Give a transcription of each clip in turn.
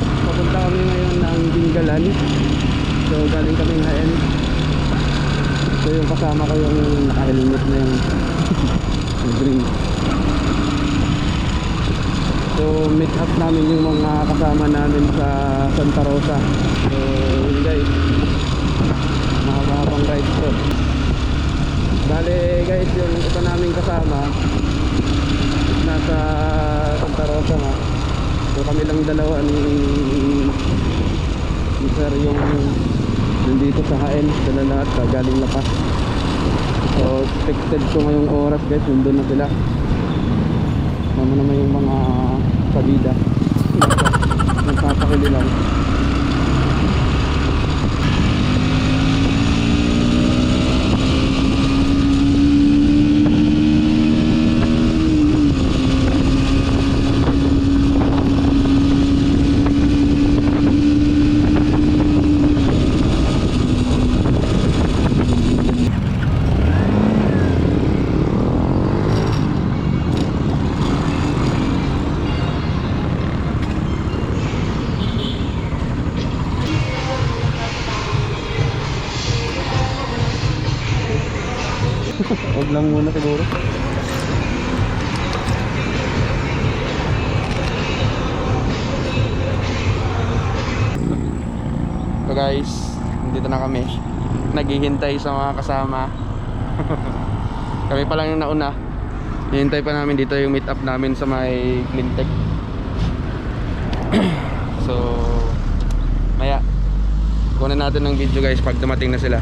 papunta kami ngayon ng Dingalan. So galing kami ngayon. So yung kasama ko yung naka-helmet na yung, green. So meet up namin yung mga kasama namin sa Santa Rosa. So yun guys, mahaba-habang ride ko. Bale guys, yung isa naming kasama nasa Santa Rosa nga. So kami lang dalawa ni, ni Sir yung nandito sa HN sila lahat sa galing lapas. So expected ko ngayong oras guys, nandun na sila. Mama naman yung mga kabida. Nagpapakili lang. Huwag lang muna siguro. So guys, dito na kami. Naghihintay sa mga kasama. kami pa lang yung nauna. Hihintay pa namin dito yung meet up namin sa may Cleantech. so, maya. Kunin natin ng video guys pag dumating na sila.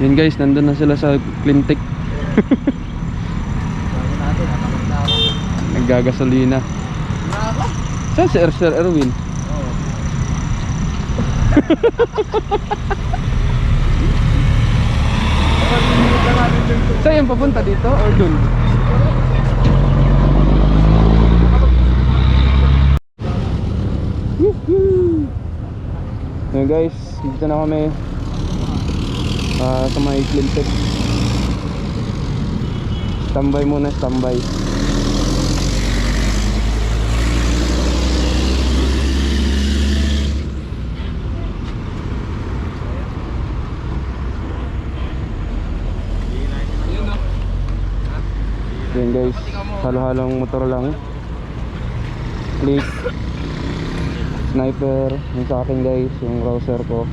Yun guys, nandun na sila sa Cleantech. Naggagasolina. Saan si Er- Sir Erwin? Saan yung papunta dito or dun? Yun guys, dito na kami Ah, sa may Clinton Standby muna, standby Yan guys, halo-halong motor lang. Click. Sniper, yung sa akin guys, yung rouser ko.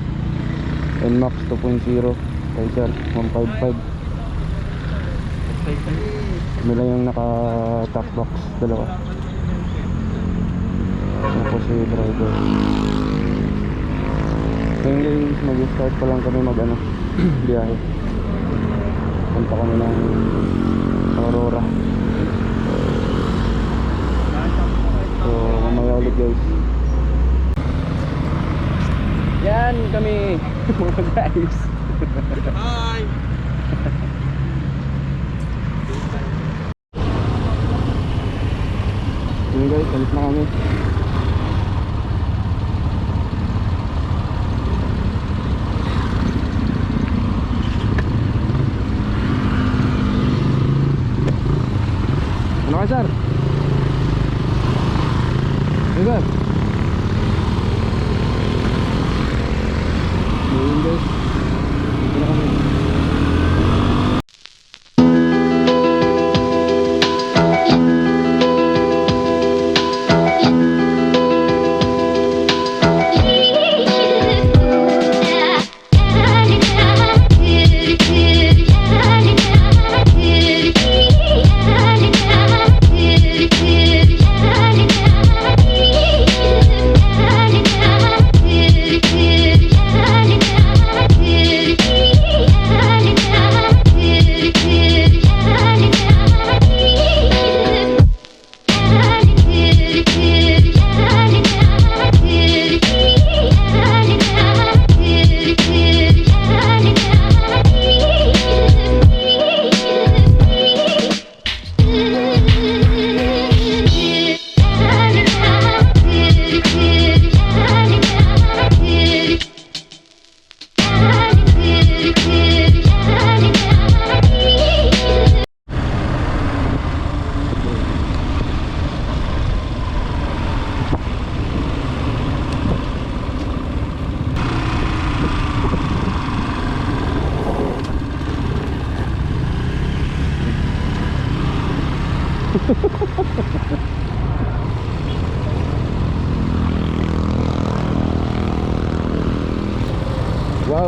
NMAX 2.0 Kaiser 155 Nila yung naka top box dalawa. Ako si driver. Ngayon guys mag-start pa lang kami mag ano biyahe. Punta kami ng Aurora. So mamaya ulit guys. Yan kami. Mga guys Hi! Yun guys, alis na kami.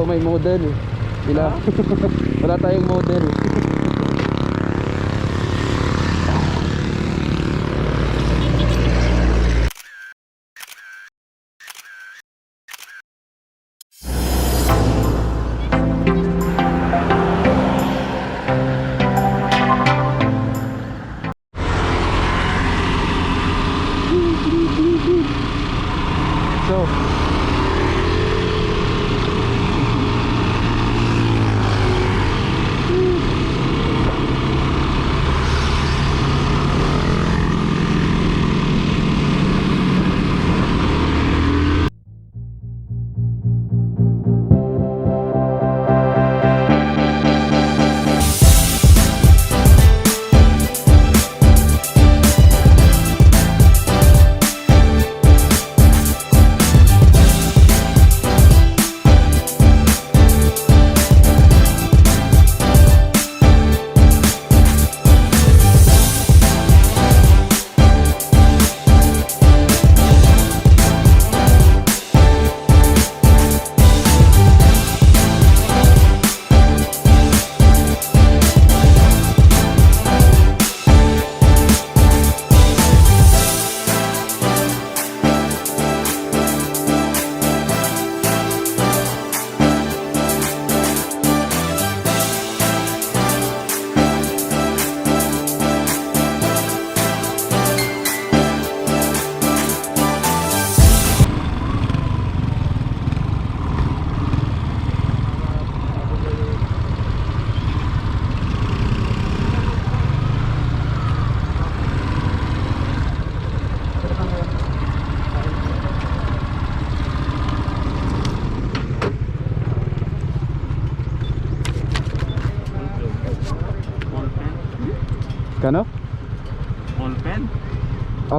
May model. Ila. Wala tayong model.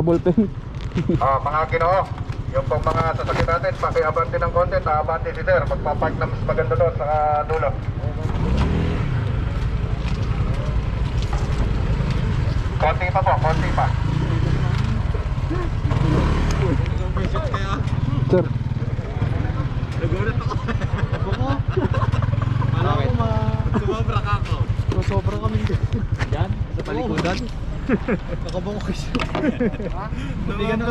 Ah, ballpen. Ah, mga ginoo, yung pong mga sasakyan natin, pakiabante ng konti, taabante si sir, magpapark na mas maganda doon sa dulo. Konti pa po, konti pa. Sir, Nagulat ako. Ako Nakabako kasi. Hindi ka na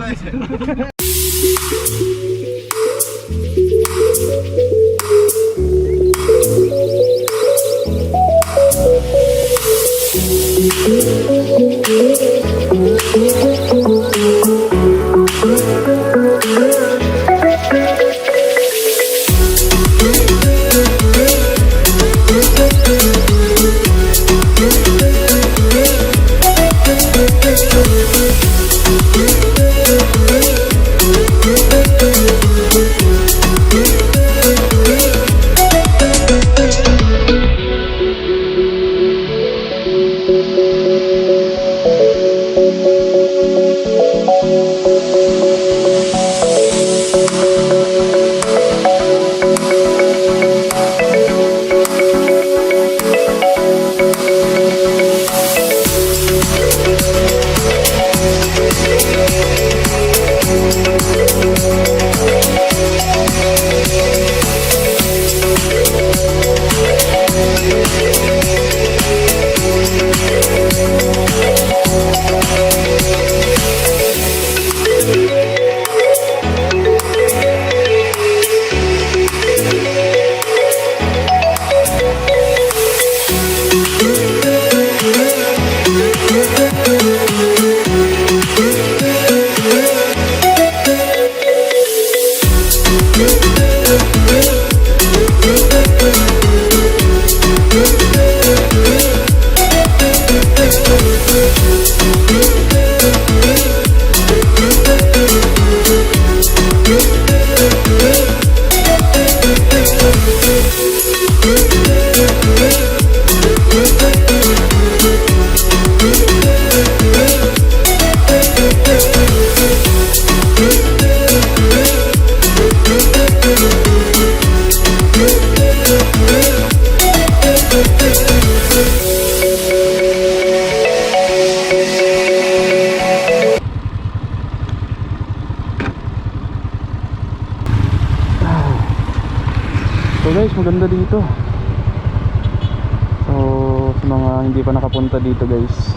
hindi pa nakapunta dito guys,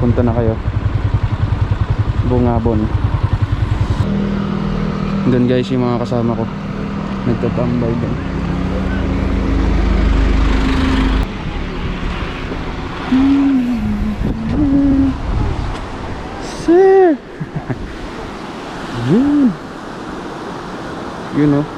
punta na kayo. Bungabon. Doon guys yung mga kasama ko. Nagtatambay doon. Sir! Yun. Yun oh.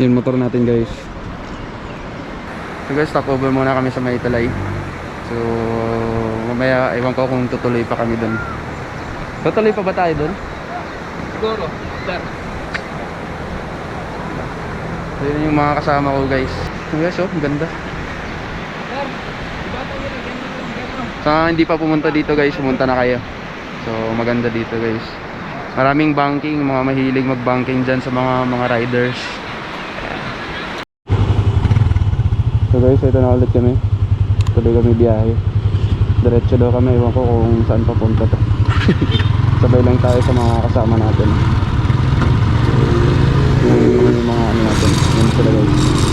Yung motor natin guys. So guys, stop over muna kami sa Maytalay. So, mamaya ewan ko kung tutuloy pa kami doon. Tutuloy pa ba tayo doon? Siguro. Sir. So, yun yung mga kasama ko guys. So guys, oh, ang ganda. Sir. Mga hindi pa pumunta dito guys, pumunta na kayo. So maganda dito guys. Maraming banking, mga mahilig mag-banking dyan sa mga mga riders. So guys, ito na ulit kami. Tuloy kami biyahe. Diretso daw kami, ewan ko kung saan papunta to. Sabay lang tayo sa mga kasama natin. Yung mga ano natin, yun sila guys.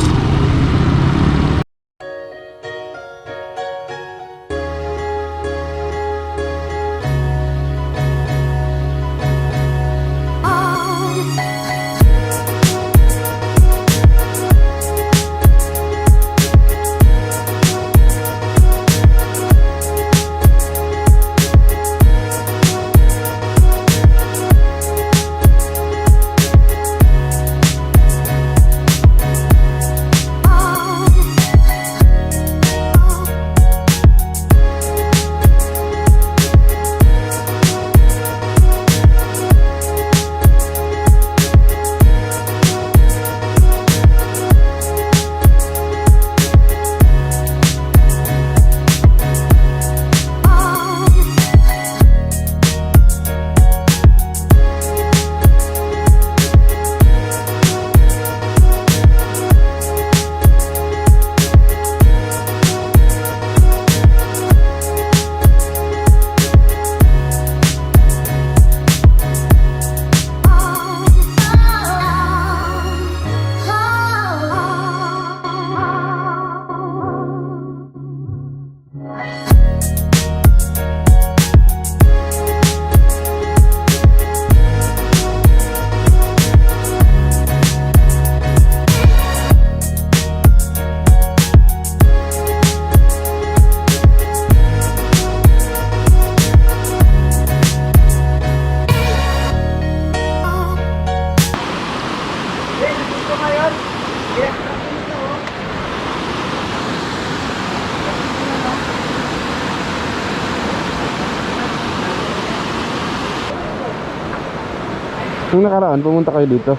Nung nakaraan, pumunta kayo dito?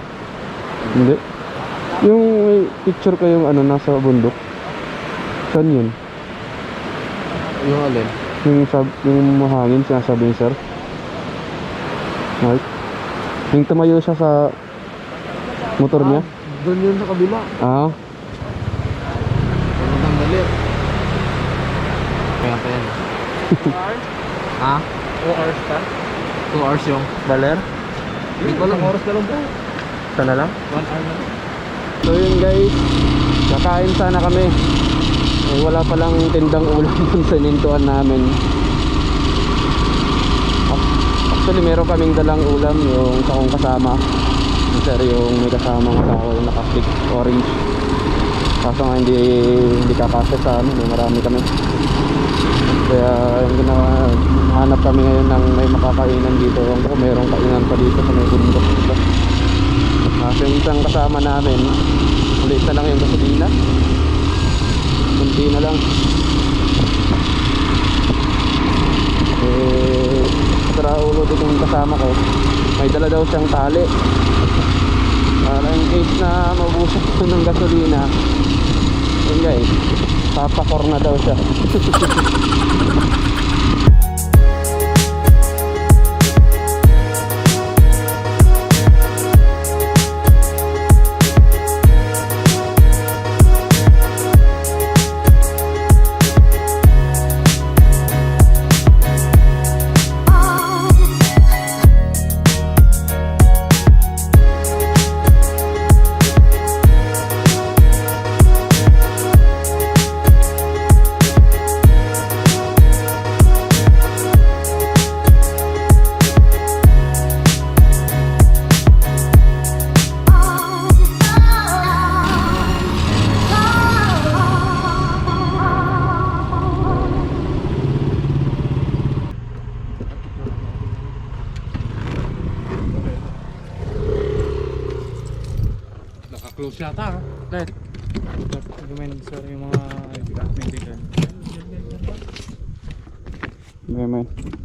Hindi? Yung may picture kayong ano, nasa bundok? Saan yun? Yung alin? Yung, sab yung mahangin, sinasabi ni sir? Right? Yung tumayo siya sa motor niya? Doon yun sa kabila. Ah, Ano nang galit? Kaya pa yan. ha? 2 hours pa? 2 hours yung baler? Hindi ko lang oras na lang ba? sana lang? 1 hour na lang. So yun guys, kakain sana kami. Eh, wala palang tindang ulam dun sa nintuan namin. Ac- Actually meron kaming dalang ulam yung sa kong kasama. Sir yung may kasama ng tao yung naka-stick orange. Kaso nga hindi, hindi kakasya sa amin, eh, marami kami. Kaya yung ginawa, hanap kami ngayon ng may makakainan dito. Yung ko, merong kainan pa dito sa may bundok dito. Kasi yung isang kasama namin, ulit na lang yung gasolina. Kunti na lang. Eh, tara ulo din yung kasama ko. May dala daw siyang tali. Para in case na mabusak ko ng gasolina. Yun guys, papakor na daw siya. Close yata ha. Dahil. Recommend sir yung mga kaibigan. May may.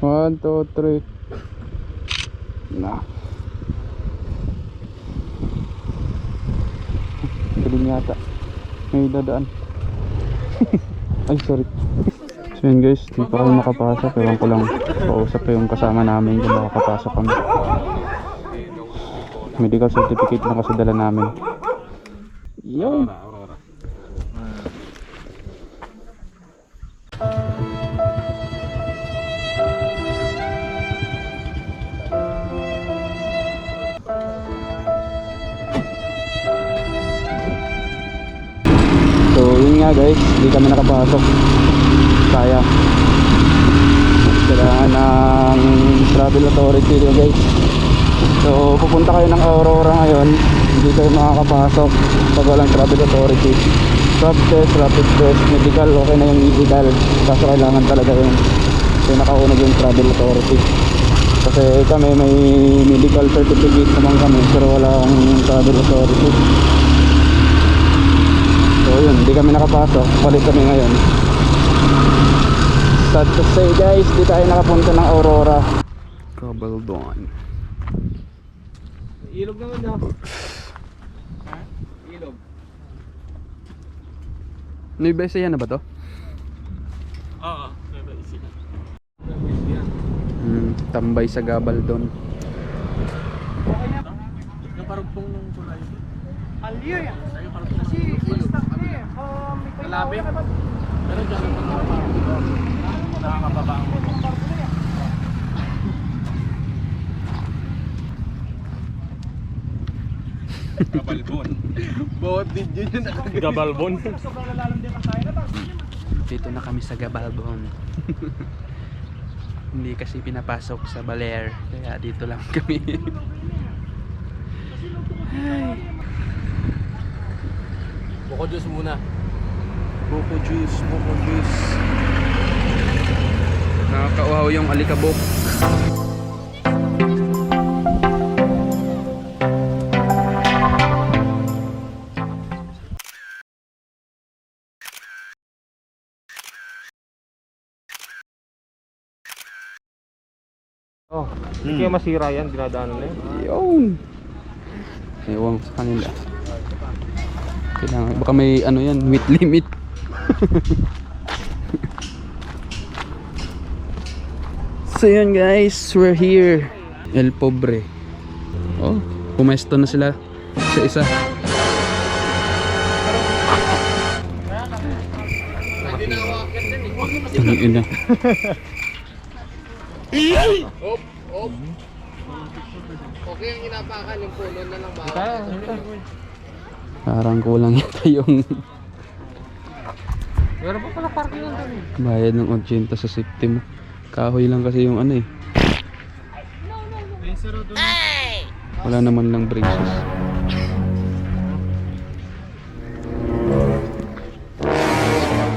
One, two, three. Na. Galing yata. May dadaan. Ay, sorry. So yun guys, di pa kami makapasok. Ewan ko lang, kausap ko yung kasama namin kung makakapasok kami. Medical certificate na kasi dala namin. Yun. So yun nga guys, hindi kami nakapasok. Kaya. Kailangan ng travel authority dito guys. So pupunta kayo ng Aurora ngayon, hindi kayo makakapasok pag walang travel authority. Swab test, rapid test, medical, okay na yung medical. Kaso kailangan talaga yung pinakauna yung travel authority. Kasi kami may medical certificate naman kami pero walang travel authority. So yun, hindi kami nakapasok. Palit kami ngayon. Sad to say guys, di tayo nakapunta ng Aurora. Cabaldon. Ilog naman daw. Ha? Ilog. Nueva Ecija na ba to? Oo. Nueva Ecija. Hmm, tambay sa Gabaldon. Yung parugtong nung kulay. Aliyo yan. Kasi basta eh. Um, may Kalabit. kailangan naman. Pero dyan. Nakakababa ang motor. Gabalbon. Bawat din yun. Gabalbon. Dito na kami sa Gabaldon. Hindi kasi pinapasok sa Baler, kaya dito lang kami. Buko juice muna. Buko juice, buko juice. Nakakauhaw yung alikabok. Oh, hindi kaya masira yan, dinadaanan na yun. Yun. Ewan sa kanila. Kailangan, baka may ano yan, weight limit. so yun guys, we're here. El Pobre. Oh, pumesto na sila sa isa. Ang ina. Okay yung inapakan yung puno na lang bawal. Parang kulang yata yung Meron pa pala parking lang doon eh. bayad ng 80 sa safety mo. Kahoy lang kasi yung ano eh. Wala naman lang braces.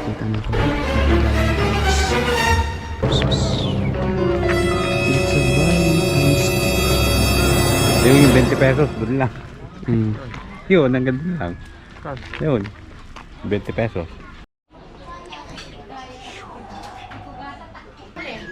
Kita na ko. Yung 20 pesos, doon lang. Hmm. Yun, ang ganda lang. Yun, 20 pesos.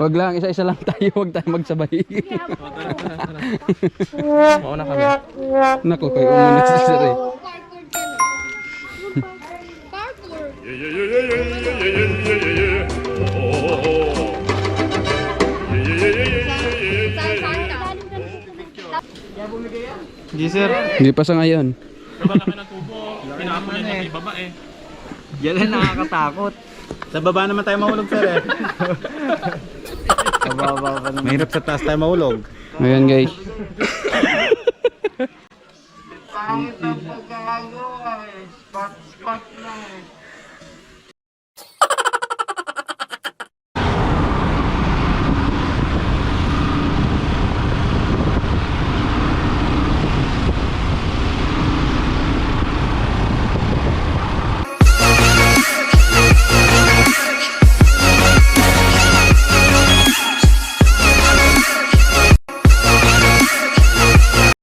Wag lang, isa-isa lang tayo, wag tayo magsabay. Mauna kami. Naku, kayo sir eh. Parkour. Hindi sir. Hindi pa sa ngayon. Yan lang nakakatakot. Sa baba naman tayo mahulog sir eh. Sa baba pa naman. Mahirap sa taas tayo mahulog. Ayan guys.